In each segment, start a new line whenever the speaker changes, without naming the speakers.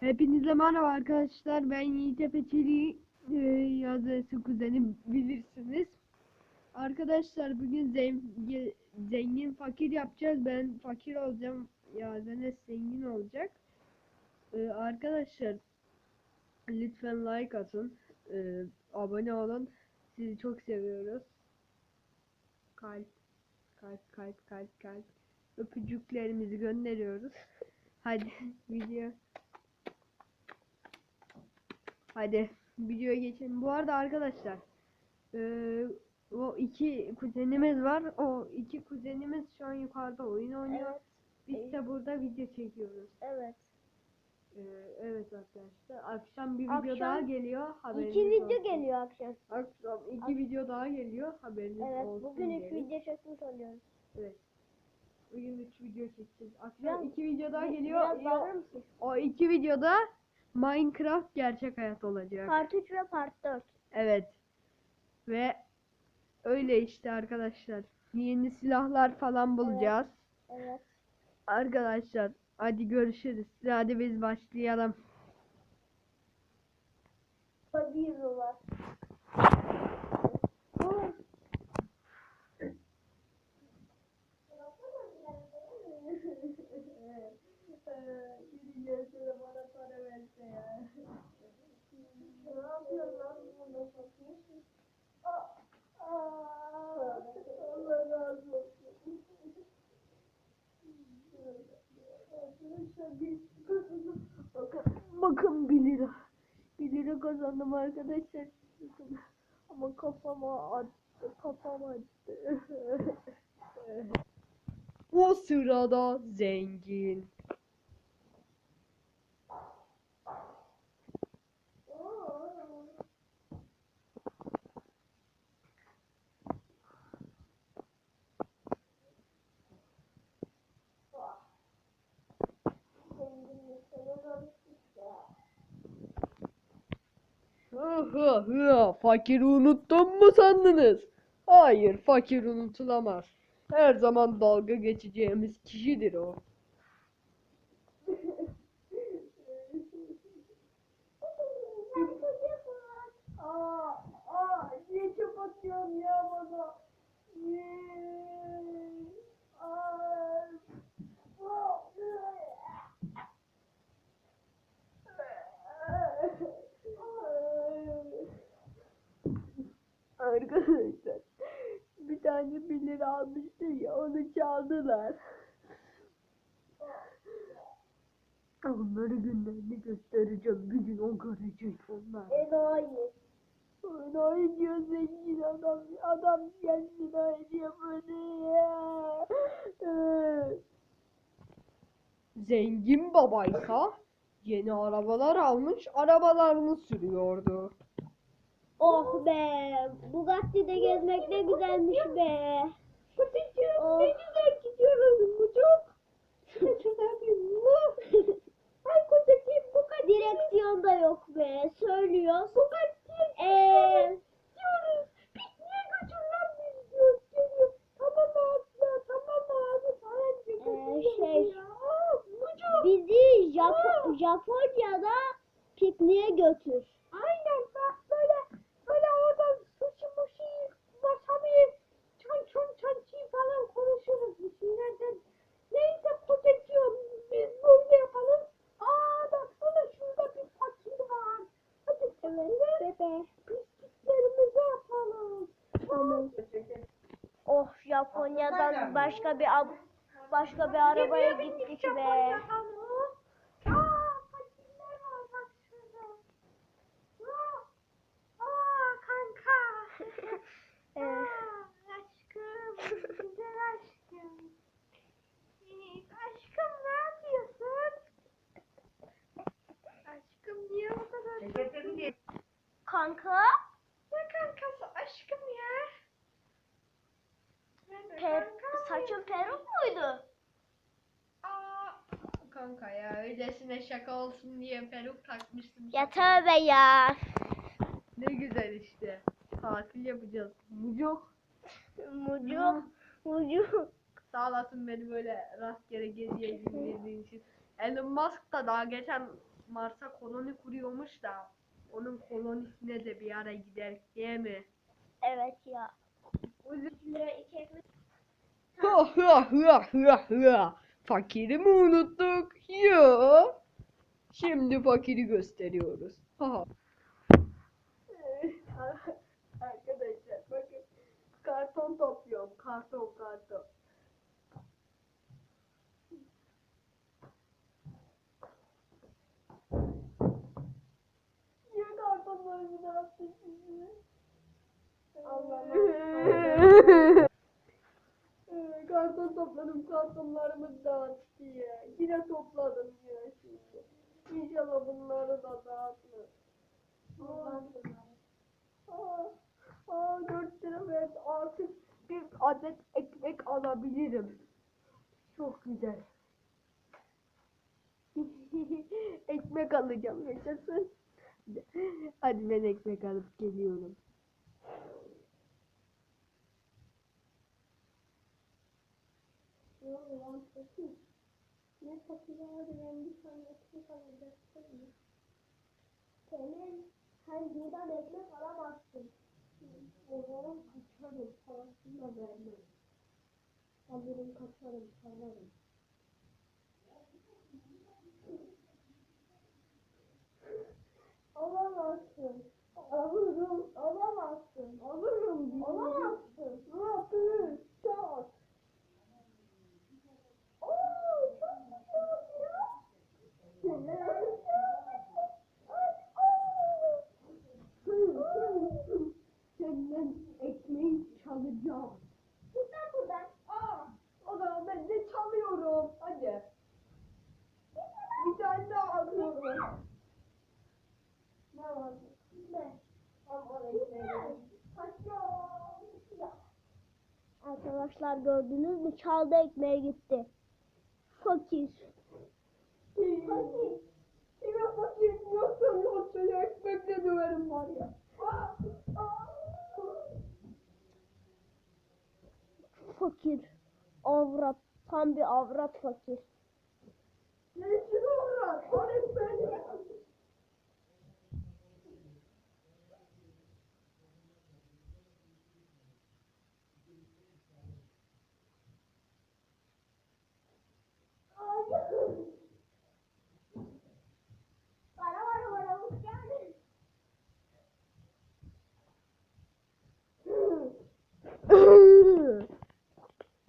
Hepinize merhaba arkadaşlar. Ben Yiğit Efeçeli e, yazısı kuzenim bilirsiniz. Arkadaşlar bugün zengin, zengin fakir yapacağız. Ben fakir olacağım. Yazene zengin olacak. E, arkadaşlar lütfen like atın. E, abone olun. Sizi çok seviyoruz. Kalp, kalp, kalp, kalp, kalp. Öpücüklerimizi gönderiyoruz. Hadi video. Hadi videoya geçelim. Bu arada arkadaşlar eee, o iki kuzenimiz var. O iki kuzenimiz şu an yukarıda oyun oynuyor.
Evet.
Biz de burada video çekiyoruz.
Evet.
Eee, evet arkadaşlar. Akşam bir video
Akşam
daha geliyor. Haberiniz
İki video
olsun.
geliyor akşam.
Akşam iki
Ak-
video daha geliyor. Haberiniz
Evet.
olsun.
Bugün üç video çekmiş oluyoruz.
Evet. Bugün üç video çekeceğiz. Akşam
Biraz-
iki video daha geliyor.
Biraz mısın?
O iki videoda Minecraft gerçek hayat olacak.
Part 3 ve Part 4.
Evet. Ve öyle işte arkadaşlar. Yeni silahlar falan bulacağız.
Evet.
Arkadaşlar hadi görüşürüz. Hadi biz başlayalım.
Tabii var. Ne yapıyorsun lan burada satıyorsun? Allah razı olsun. Arkadaşlar biz
Bakın, bakın 1 lira. 1 kazandım arkadaşlar. Ama kafama attı. Kafama attı. o sırada zengin. Fakiri unuttum mu sandınız? Hayır, fakir unutulamaz. Her zaman dalga geçeceğimiz kişidir o.
Aa?
Arkadaşlar bir tane 1 lira almıştı ya onu çaldılar. Onları günlerini göstereceğim. Bir gün o görecek onlar.
Enayi.
Enayi diyor zengin adam. Adam kendine ediyor böyle. Zengin babaysa yeni arabalar almış arabalarını sürüyordu.
Oh be, Bugatti'de gezmek ne güzelmiş be.
Kutucuğum
Oh.
ne güzel gidiyoruz Mucuk. Ay kutucuğum bu kadar.
Direksiyonda yok be, söylüyor.
Bugatti
Eee. Ee, şey, bizi Japo Japonya'da pikniğe götür.
Aynen bak böyle böyle orada sushi mushi wasabi çan çan çan çi falan konuşuruz bir şeylerden. Neyse kocacığım biz böyle yapalım. Aa baksana şurada bir fakir var. Hadi
Evet, bebe.
pisliklerimizi yapalım.
Tamam. Oh, Japonya'dan başka bir başka bir arabaya gittik be.
Aa fakirler var bak şurada. Aa, aa kanka.
Ee,
Aa, aşkım, güzel aşkım. Ee, Aşkım ne yapıyorsun? Aşkım niye o kadar
kanka,
Ne kankası aşkım ya? Ben de
per,
kankam.
saçın peruk muydu?
Aa, öylesine şaka olsun diye peruk takmıştım.
Ya tövbe ya.
Ne güzel işte. Tatil yapacağız. Mucuk.
Mucuk, mucuk.
Sağ olasın beni böyle rastgele geziye izin verdiğin için. Elon Musk da daha geçen Mars'a koloni kuruyormuş da onun kolonisine de bir ara gider değil mi?
Evet ya.
Ha ha ha ha ha. Fakiri mi unuttuk? Yo. Şimdi fakiri gösteriyoruz. Ha. Arkadaşlar bakın karton topluyorum. Karton karton. Niye kartonlarımı dağıttın şimdi?
Allah'ım.
Ee, Karton topladım, kartonlarımı dağıttı ya. Yine topladım ya şimdi. İnşallah bunları da dağıtmaz. Aa, aa, aa, dört lira ver artık bir adet ekmek alabilirim. Çok güzel. ekmek alacağım yaşasın. Hadi ben ekmek alıp geliyorum.
Ne satacağını ben bir tane ekmek alacaktım. Senin sen buradan ekmek alamazsın. O zaman kaçarım. Parasını da vermem. Alırım kaçarım. Sanırım. Alamazsın. Alırım. Alamazsın. Alırım. Alamazsın. Ne yapıyorsun? Çok. Oo, çok güzel ya.
Senden ekmeği çalacağım.
Lan buradan.
Aa, o zaman ben de çalıyorum. Hadi. Bir tane daha alıyorum.
Ne var? Ne? Arkadaşlar gördünüz mü? Çaldı ekmeğe gitti. Fakir.
Fakir. Yine fakir yoksa yok seni ekmekle döverim var ya. Aa, aa.
Fakir. Avrat. Tam bir avrat fakir.
Ne için? Al ekmeğini.
Para var para geldi.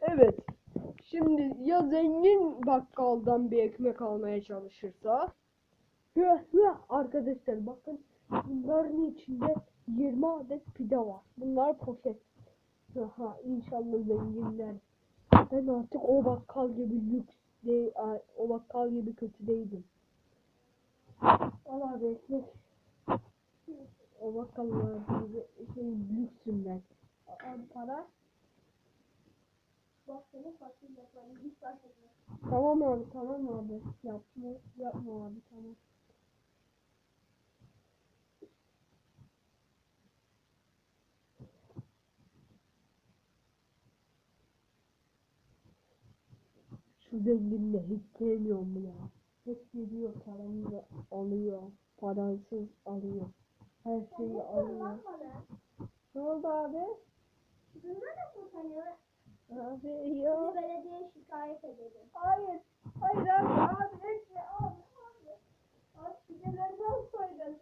Evet. Şimdi ya zengin bakkaldan bir ekmek almaya çalışırsa arkadaşlar bakın bunların içinde 20 adet pide var. Bunlar poşet. Aha inşallah zenginler. Ben artık o bakkal gibi lüks değil, o bakkal gibi kötü değilim. Al abi ekmek. O bakkallar gibi şey lüksüm ben. Para.
Bak seni fakir yaparım. Hiç fark etmez.
Tamam abi tamam abi. Yapma yapma abi tamam. Şu zenginle hiç sevmiyorum ya. Hep geliyor paramı alıyor. Parasız alıyor. Her şeyi alıyor.
Lan bana.
Ne oldu abi?
Bunlar da kurtarıyor.
Abi yok.
Seni belediyeye şikayet ederim.
Hayır. Hayır abi. Abi etme. Abi. Abi. Abi pideleri alsaydın.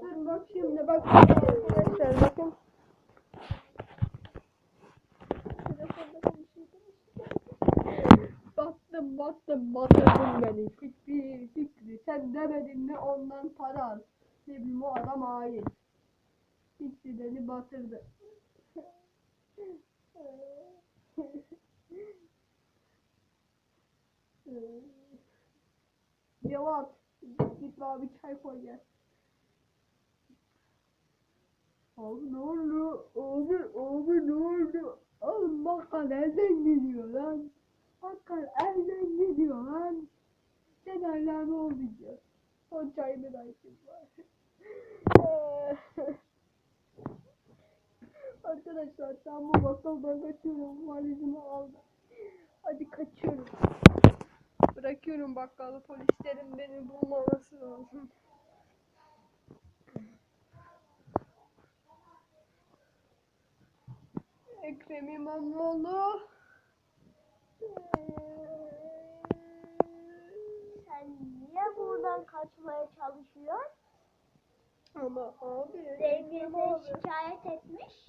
Dur bak şimdi bak arkadaşlar bakın. Battım batırdın beni. Fikri Fikri sen demedin mi ondan para al. Bileyim o adam hain. Fikri beni batırdı. Cevat git bir çay koy gel. Abi ne oldu? Abi, abi ne oldu? Oğlum bakkal elden gidiyor lan. Bakkal elden gidiyor lan. Hala ne olacak? Son çayımı da içeyim bari. Arkadaşlar ben bu bakkaldan kaçıyorum. Valizimi aldım. Hadi kaçıyorum. çalışıyorum bakkalı polislerin beni bulmaması lazım. Ekrem İmamoğlu.
Sen niye buradan kaçmaya çalışıyorsun?
Ama abi. Abi.
şikayet etmiş.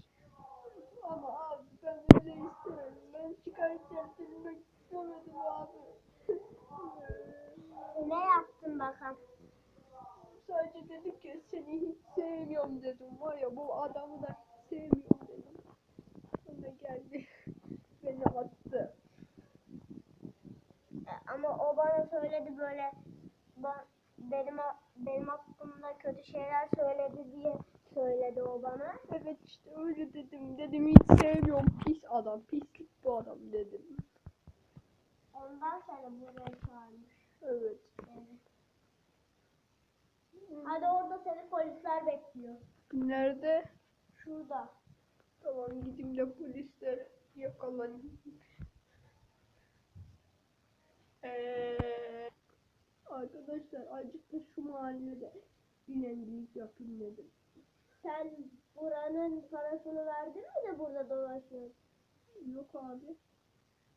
Ama abi ben öyle istemiyorum. Ben şikayet ettirmek istemedim abi.
Ne yaptın bakalım?
Sadece dedi ki seni hiç sevmiyorum dedim. Var ya bu adamı da hiç sevmiyorum dedim. Sonra geldi. Beni attı.
Ama o bana söyledi böyle ba- benim benim hakkımda kötü şeyler söyledi diye söyledi o bana.
Evet işte öyle dedim. Dedim hiç sevmiyorum. Pis adam. Pislik bu adam dedim.
Ondan sonra buraya çağırmış.
Evet.
Evet. Hadi orada seni polisler bekliyor.
Nerede?
Şurada.
Tamam gideyim de polisler yakalayayım. Arkadaşlar azıcık da şu mahallede bilencilik yapayım dedim.
Sen buranın parasını verdin mi de burada dolaşıyorsun?
Yok abi.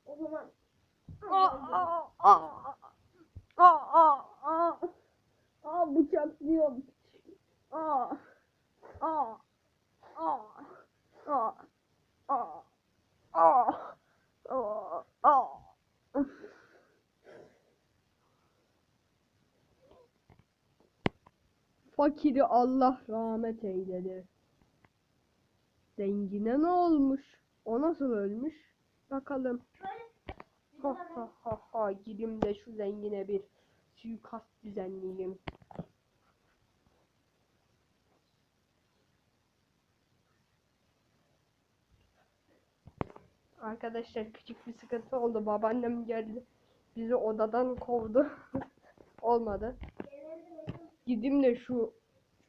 O zaman
Aa, aa, aa, aa, aa, bıçaklıyorum. Aa, aa, aa, aa, aa, aa, aa, aa. Fakiri Allah rahmet eyledi. Zengine ne olmuş? O nasıl ölmüş? Bakalım. Ha ha ha ha gideyim de şu zengine bir suikast düzenleyeyim. Arkadaşlar küçük bir sıkıntı oldu. Babaannem geldi. Bizi odadan kovdu. Olmadı. Gideyim de şu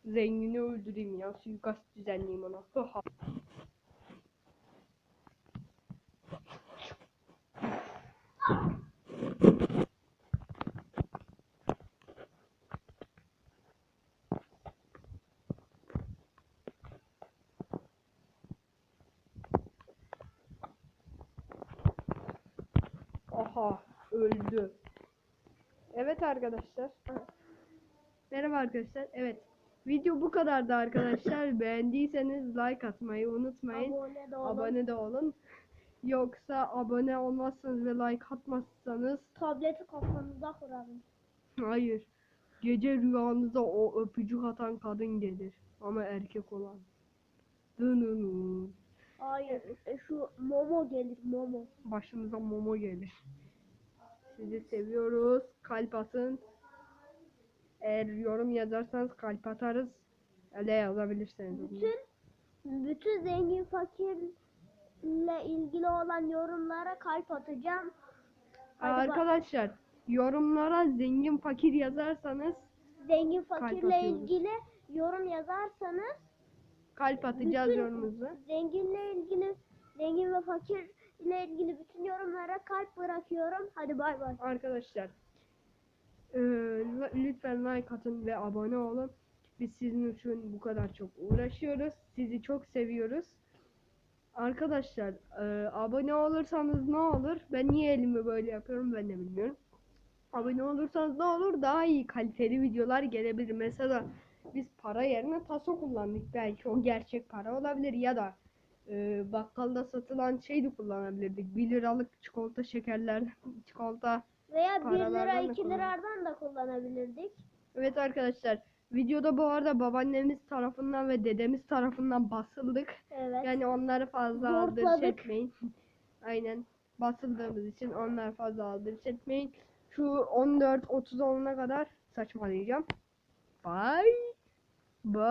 zengini öldüreyim ya. Suikast düzenleyeyim ona. Ha ha. Aha öldü. Evet arkadaşlar. Merhaba arkadaşlar. Evet. Video bu kadardı arkadaşlar. Beğendiyseniz like atmayı unutmayın.
abone de olun.
Abone de olun. Yoksa abone olmazsanız ve like atmazsanız
Tableti kafanıza kuralım.
hayır. Gece rüyanıza o öpücük atan kadın gelir. Ama erkek olan. Dınının.
Hayır. e, Şu Momo gelir Momo.
Başınıza momo gelir. Sizi seviyoruz. Kalp atın. Eğer yorum yazarsanız kalp atarız. Öyle yazabilirsiniz.
Bütün bütün zengin fakirle ilgili olan yorumlara kalp atacağım. Hadi.
Arkadaşlar yorumlara zengin fakir yazarsanız
Zengin fakirle
atıyoruz.
ilgili yorum yazarsanız
kalp atacağız
Bütün- zenginle ilgili zengin ve fakir ile ilgili bütün yorumlara kalp bırakıyorum. Hadi bay bay.
Arkadaşlar eee, lütfen like atın ve abone olun. Biz sizin için bu kadar çok uğraşıyoruz. Sizi çok seviyoruz. Arkadaşlar eee, abone olursanız ne olur? Ben niye elimi böyle yapıyorum ben de bilmiyorum. Abone olursanız ne olur? Daha iyi kaliteli videolar gelebilir. Mesela biz para yerine taso kullandık. Belki o gerçek para olabilir ya da eee, bakkalda satılan şey de kullanabilirdik. 1 liralık çikolata şekerler, çikolata
Veya 1
Paralardan
lira
da
2
kullan-
liradan da kullanabilirdik.
Evet arkadaşlar videoda bu arada babaannemiz tarafından ve dedemiz tarafından basıldık.
Evet.
Yani onları fazla aldırış
Zorladık.
etmeyin. Aynen basıldığımız için onları fazla aldırış etmeyin. Şu 14-30 olana kadar saçmalayacağım. Bye. Bye.